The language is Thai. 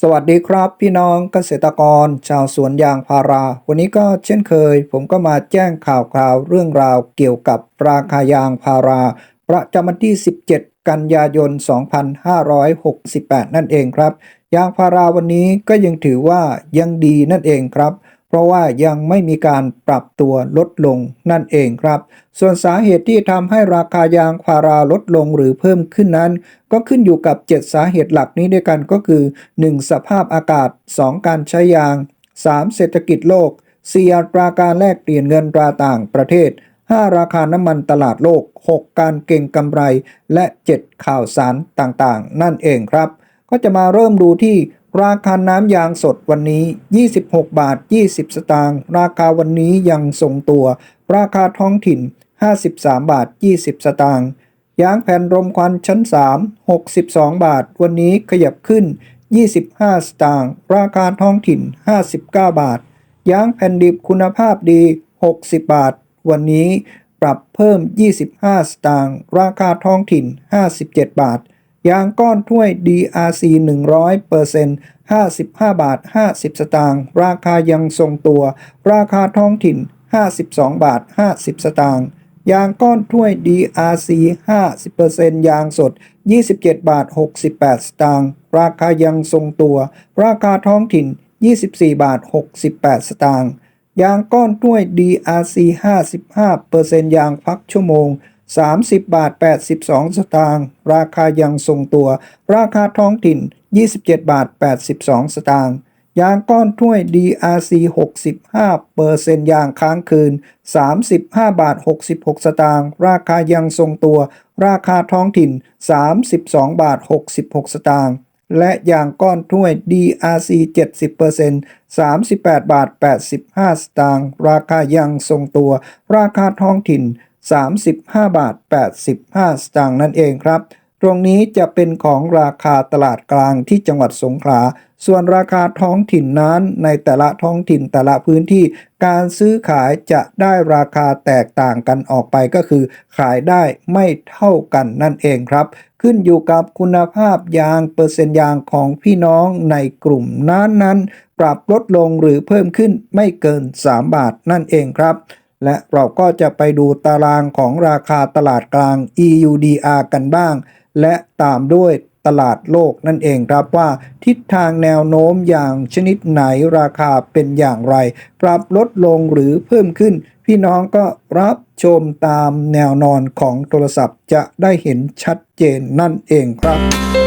สวัสดีครับพี่น้องเกษตรกร ชาวสวนยางพารา วันนี้ก็เช่นเคย ผมก็มาแจ้งข่าวคราวเรื่องราวเกี่ยวกับราคายางพารา ประจำวันที่ 17 กันยายน 2568 นั่นเองครับ ยางพาราวันนี้ก็ยังถือว่ายังดีนั่นเองครับ ราะว่ายังไม่มีการปรับตัวลดลงนั่นเองครับ ส่วนสาเหตุที่ทำให้ราคายางพาราลดลงหรือเพิ่มขึ้นนั้น ก็ขึ้นอยู่กับ 7 สาเหตุหลักนี้ด้วยกันก็คือ 1. สภาพอากาศ 2. การใช้ยาง 3. เศรษฐกิจโลก 4. อัตราการแลกเปลี่ยนเงินตราต่างประเทศ 5. ราคาน้ำมันตลาดโลก 6. การเก็งกำไร และ 7. ข่าวสารต่างๆ นั่นเองครับ ก็จะมาเริ่มดูที่ราคาน้ำยางสดวันนี้ 26 บาท 20 สตางค์ ราคาวันนี้ยังทรงตัว ราคาท้องถิ่น 53 บาท 20 สตางค์ ยางแผ่นรมควันชั้น 3 62 บาท วันนี้ขยับขึ้น 25 สตางค์ ราคาท้องถิ่น 59 บาท ยางแผ่นดิบคุณภาพดี 60 บาท วันนี้ปรับเพิ่ม 25 สตางค์ ราคาท้องถิ่น 57 บาท ยางก้อนถ้วย DRC 100% 55 บาท 50 สตางค์ ราคายังทรงตัว ราคาท้องถิ่น 52 บาท 50 สตางค์ ยางก้อนถ้วย DRC 50%ยางสด 27 บาท 68 สตางค์ ราคายังทรงตัว ราคาท้องถิ่น 24 บาท 68 สตางค์ ยางก้อนถ้วย DRC 55%ยางพักชั่วโมง 30 บาท 82 สตางค์ราคายังทรงตัว ราคาท้องถิ่น 27 บาท 82 สตางค์ยางก้อนถ้วย DRC 65เปอร์เซ็นต์ยางค้างคืน 35 บาท 66 สตางค์ราคายังทรงตัว ราคาท้องถิ่น 32 บาท 66 สตางค์และยางก้อนถ้วย DRC 70เปอร์เซ็นต์38 บาท 85 สตางค์ราคายังทรงตัว ราคาท้องถิ่น 35 บาท 85 สตางค์นั่นเองครับ ตรงนี้จะเป็นของราคาตลาดกลางที่จังหวัดสงขลา ส่วนราคาท้องถิ่นนั้นในแต่ละท้องถิ่นแต่ละพื้นที่การซื้อขายจะได้ราคาแตกต่างกันออกไปก็คือ ขายได้ไม่เท่ากันนั่นเองครับ ขึ้นอยู่กับคุณภาพยางเปอร์เซ็นต์ยางของพี่น้องในกลุ่มนั้นนั้นปรับลดลงหรือเพิ่มขึ้นไม่เกิน 3 บาทนั่นเองครับ และเราก็จะไปดูตารางของราคาตลาดกลาง EUDR กันบ้าง และตามด้วยตลาดโลกนั่นเองครับว่า ทิศทางแนวโน้มอย่างชนิดไหนราคาเป็นอย่างไร ปรับลดลงหรือเพิ่มขึ้น พี่น้องก็รับชมตามแนวนอนของโทรศัพท์จะได้เห็นชัดเจนนั่นเองครับ